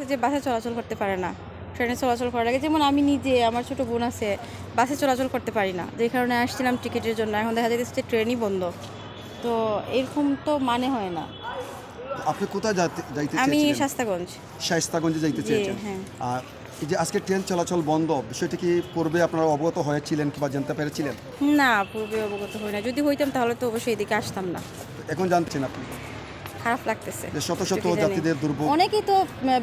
আছে যে বাসে চলাচল করতে পারে না। ট্রেনে চলাচল করার আগে যেমন আমি নিজে আমার ছোট বোন আছে বাসে চলাচল করতে পারি না। যে কারণে আসছিলাম টিকিটের জন্য। এখন দেখা যাচ্ছে যে ট্রেনই বন্ধ। তো এরকম তো মানে হয় না। আপনি কোথায় যাতে যাইতে আমি শাস্তাগঞ্জ। শাইস্তাগঞ্জে যাইতে চেয়েছেন। হ্যাঁ। আর এই যে আজকে ট্রেন চলাচল বন্ধ বিষয়টি কি পূর্বে আপনারা অবগত হয়েছিলেন কিংবা জানতে পেরেছিলেন? না পূর্বে অবগত হই না যদি হইতাম তাহলে তো অবশ্যই এদিকে আসতাম না। এখন জানছেন আপনি? খারাপ লাগতেছে। শত শত যাত্রীদের দুর্ভোগ। অনেকেই তো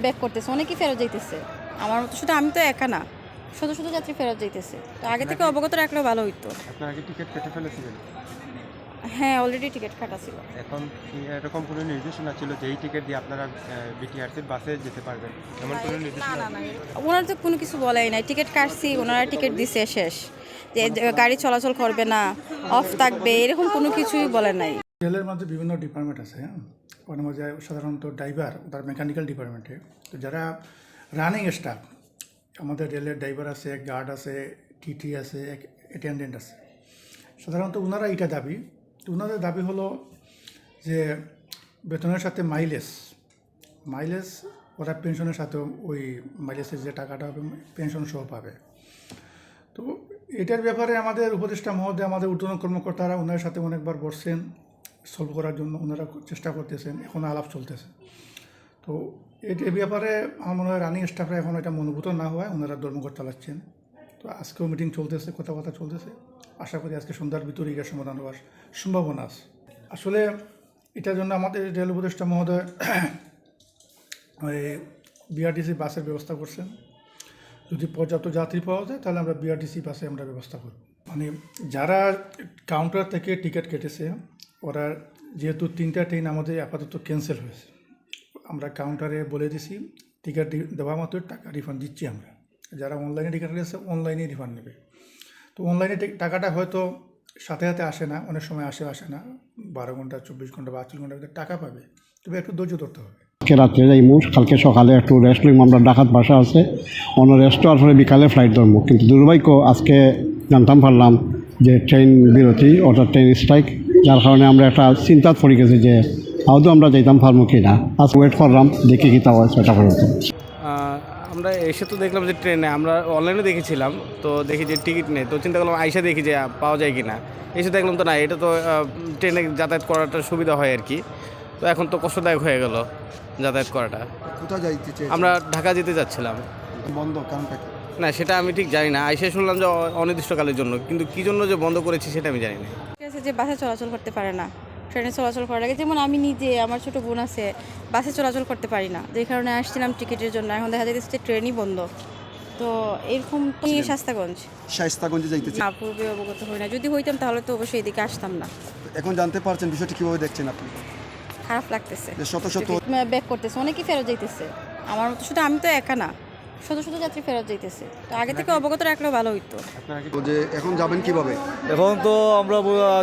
ব্যাক করতেছে অনেকেই ফেরত যাইতেছে। আমার মতো শুধু আমি তো একা না শত শত যাত্রী ফেরত যাইতেছে। তো আগে থেকে অবগত রাখলেও ভালো হইতো। আপনারা কি টিকিট কেটে ফেলেছিলেন? হ্যাঁ অলরেডি টিকিট কাটা ছিল। এখন কি এরকম কোনো নির্দেশনা ছিল যে এই টিকিট দিয়ে আপনারা বিটিআরসির বাসে যেতে পারবেন? এমন কোনো নির্দেশনা না না ওনারা তো কোনো কিছু বলাই নাই। টিকিট কাটছি ওনারা টিকিট দিছে শেষ। যে গাড়ি চলাচল করবে না অফ থাকবে এরকম কোনো কিছুই বলে নাই। রেলের মধ্যে বিভিন্ন ডিপার্টমেন্ট আছে হ্যাঁ? ওর মধ্যে সাধারণত ড্রাইভার, তার মেকানিক্যাল ডিপার্টমেন্টে, তো যারা রানিং স্টাফ আমাদের রেলের ড্রাইভার আছে এক গার্ড আছে টিটি আছে, এক অ্যাটেন্ডেন্ট আছে, সাধারণত ওনারা এটা দাবি। তো ওনাদের দাবি হলো যে বেতনের সাথে মাইলেজ মাইলেজ ওরা পেনশনের সাথে ওই মাইলেজের যে টাকাটা হবে পেনশন সহ পাবে। তো এটার ব্যাপারে আমাদের উপদেষ্টা মহোদয়, আমাদের ঊর্ধ্বতন কর্মকর্তারা ওনার সাথে অনেকবার বসছেন। সলভ করার জন্য ওনারা চেষ্টা করতেছেন, এখন আলাপ চলতেছে। তো এর ব্যাপারে আমার মনে হয় রানিং স্টাফরা এখন এটা মনোভূত না হওয়ায় ওনারা ধর্মঘট চালাচ্ছেন। তো আজকেও মিটিং চলতেছে, কথাবার্তা চলতেছে। আশা করি আজকে সন্ধ্যার ভিতরে এটার সমাধান হওয়ার সম্ভাবনা আছে। আসলে এটার জন্য আমাদের রেল উপদেষ্টা মহোদয় বিআরটিসি বাসের ব্যবস্থা করছেন। যদি পর্যাপ্ত যাত্রী পাওয়া যায়, তাহলে আমরা বিআরটিসি বাসে আমরা ব্যবস্থা করব। মানে যারা কাউন্টার থেকে টিকিট কেটেছে ওরা যেহেতু তিনটা ট্রেন আমাদের আপাতত ক্যান্সেল হয়েছে। আমরা কাউন্টারে বলে দিছি টিকিট দেওয়া মাত্র টাকা রিফান্ড দিচ্ছি আমরা। যারা অনলাইনে টিকিট নিয়েছে অনলাইনে রিফান্ড নেবে। তো অনলাইনে টাকাটা হয়তো সাথে সাথে আসে না, অনেক সময় আসে আসে না। বারো ঘণ্টা, চব্বিশ ঘণ্টা বা আটচল্লিশ ভিতরে টাকা পাবে। তবে একটু ধৈর্য ধরতে হবে। আজকে রাত্রে যাইমু কালকে সকালে একটু রেস্ট লইম আমরা ডাকাত বাসা আছে। অন্য রেস্ট হওয়ার পরে বিকালে ফ্লাইট ধরবো কিন্তু দুর্ভাগ্য, আজকে জানতাম পারলাম যে ট্রেন বিরতি, অর্থাৎ ট্রেন স্ট্রাইক যার কারণে আমরা একটা চিন্তাত পড়ে গেছি যে হয়তো আমরা যাইতাম পারব কি না আজ ওয়েট করলাম দেখি কি তাও ছয়টা পর্যন্ত আমরা এসে তো দেখলাম যে ট্রেনে আমরা অনলাইনে দেখেছিলাম তো দেখি যে টিকিট নেই তো চিন্তা করলাম আইসা দেখি যে পাওয়া যায় কি না এসে দেখলাম তো না এটা তো ট্রেনে যাতায়াত করাটা সুবিধা হয় আর কি। তো এখন তো কষ্টদায়ক হয়ে গেল যাতায়াত করাটা। কোথায় যাইতে আমরা ঢাকা যেতে যাচ্ছিলাম। বন্ধ কারণটা না সেটা আমি ঠিক জানি না আইসে শুনলাম যে অনির্দিষ্টকালের জন্য কিন্তু কী জন্য যে বন্ধ করেছি সেটা আমি জানি না। আছে যে বাসে চলাচল করতে পারে না। ট্রেনে চলাচল করার আগে যেমন আমি নিজে আমার ছোট বোন আছে বাসে চলাচল করতে পারি না। যে কারণে আসছিলাম টিকিটের জন্য। এখন দেখা যাচ্ছে যে ট্রেনই বন্ধ। তো এরকম তো শাস্তাগঞ্জ শাইস্তাগঞ্জে যাইতে চেয়েছেন না পূর্বে অবগত হই না যদি হইতাম তাহলে তো অবশ্যই এদিকে আসতাম না। এখন জানতে পারছেন বিষয়টি কীভাবে দেখছেন আপনি? খারাপ লাগতেছে। শত শত ব্যাক করতেছে। অনেকেই ফেরত যাইতেছে। আমার মতো শুধু আমি তো একা না। শত শত যাত্রী ফেরত যাইতেছে। তো আগে থেকে অবগত রাখলেও ভালো হইতো। আপনারা কি যে এখন যাবেন কীভাবে? এখন তো আমরা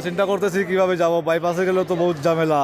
চিন্তা করতেছি কীভাবে যাব। বাইপাসে গেলে তো বহুত ঝামেলা।